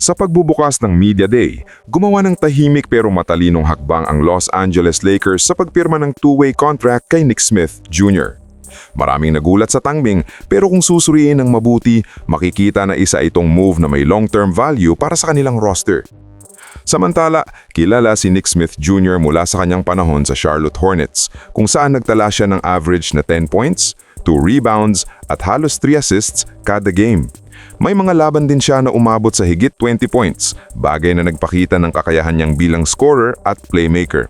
Sa pagbubukas ng Media Day, gumawa ng tahimik pero matalinong hakbang ang Los Angeles Lakers sa pagpirma ng two-way contract kay Nick Smith Jr. Maraming nagulat sa tangming pero kung susuriin ng mabuti, makikita na isa itong move na may long-term value para sa kanilang roster. Samantala, kilala si Nick Smith Jr. mula sa kanyang panahon sa Charlotte Hornets kung saan nagtala siya ng average na 10 points, 2 rebounds at halos 3 assists kada game. May mga laban din siya na umabot sa higit 20 points, bagay na nagpakita ng kakayahan niyang bilang scorer at playmaker.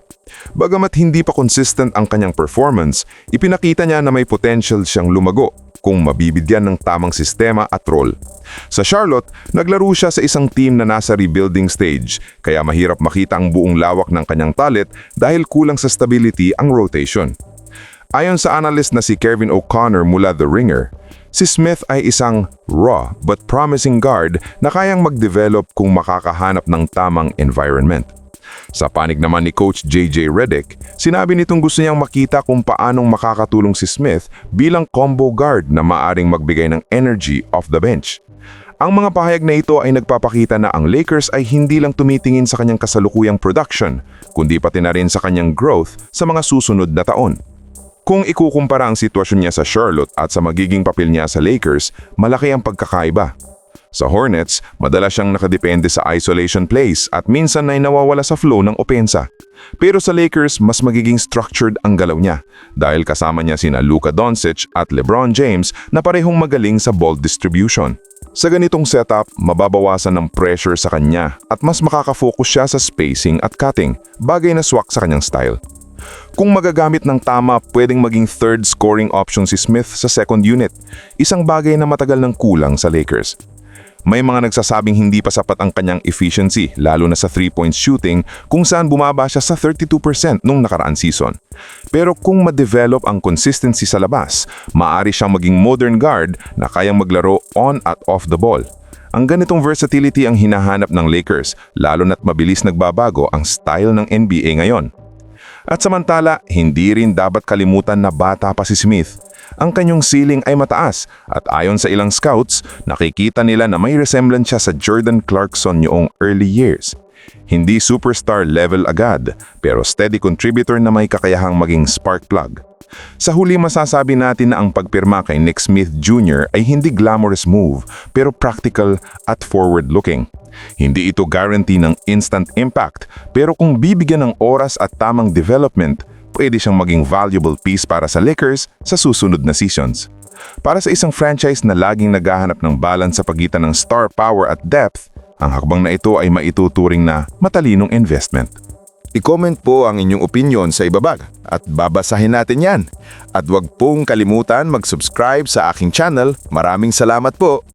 Bagamat hindi pa consistent ang kanyang performance, ipinakita niya na may potential siyang lumago kung mabibigyan ng tamang sistema at role. Sa Charlotte, naglaro siya sa isang team na nasa rebuilding stage, kaya mahirap makita ang buong lawak ng kanyang talent dahil kulang sa stability ang rotation. Ayon sa analyst na si Kevin O'Connor mula The Ringer, si Smith ay isang raw but promising guard na kayang mag-develop kung makakahanap ng tamang environment. Sa panig naman ni Coach JJ Redick, sinabi nitong gusto niyang makita kung paanong makakatulong si Smith bilang combo guard na maaring magbigay ng energy off the bench. Ang mga pahayag na ito ay nagpapakita na ang Lakers ay hindi lang tumitingin sa kanyang kasalukuyang production, kundi pati na rin sa kanyang growth sa mga susunod na taon. Kung ikukumpara ang sitwasyon niya sa Charlotte at sa magiging papel niya sa Lakers, malaki ang pagkakaiba. Sa Hornets, madalas siyang nakadepende sa isolation plays at minsan ay nawawala sa flow ng opensa. Pero sa Lakers, mas magiging structured ang galaw niya dahil kasama niya sina Luka Doncic at LeBron James na parehong magaling sa ball distribution. Sa ganitong setup, mababawasan ng pressure sa kanya at mas makakafocus siya sa spacing at cutting, bagay na swak sa kanyang style. Kung magagamit ng tama, pwedeng maging third scoring option si Smith sa second unit, isang bagay na matagal ng kulang sa Lakers. May mga nagsasabing hindi pa sapat ang kanyang efficiency, lalo na sa three-point shooting kung saan bumaba siya sa 32% nung nakaraan season. Pero kung ma-develop ang consistency sa labas, maaari siyang maging modern guard na kayang maglaro on at off the ball. Ang ganitong versatility ang hinahanap ng Lakers, lalo na't mabilis nagbabago ang style ng NBA ngayon. At samantala, hindi rin dapat kalimutan na bata pa si Smith. Ang kanyang ceiling ay mataas at ayon sa ilang scouts, nakikita nila na may resemblance siya sa Jordan Clarkson noong early years. Hindi superstar level agad, pero steady contributor na may kakayahang maging spark plug. Sa huli masasabi natin na ang pagpirma kay Nick Smith Jr. ay hindi glamorous move pero practical at forward-looking. Hindi ito guarantee ng instant impact pero kung bibigyan ng oras at tamang development, pwede siyang maging valuable piece para sa Lakers sa susunod na seasons. Para sa isang franchise na laging naghahanap ng balance sa pagitan ng star power at depth, ang hakbang na ito ay maituturing na matalinong investment. I-comment po ang inyong opinion sa ibabag at babasahin natin yan. At huwag pong kalimutan mag-subscribe sa aking channel. Maraming salamat po!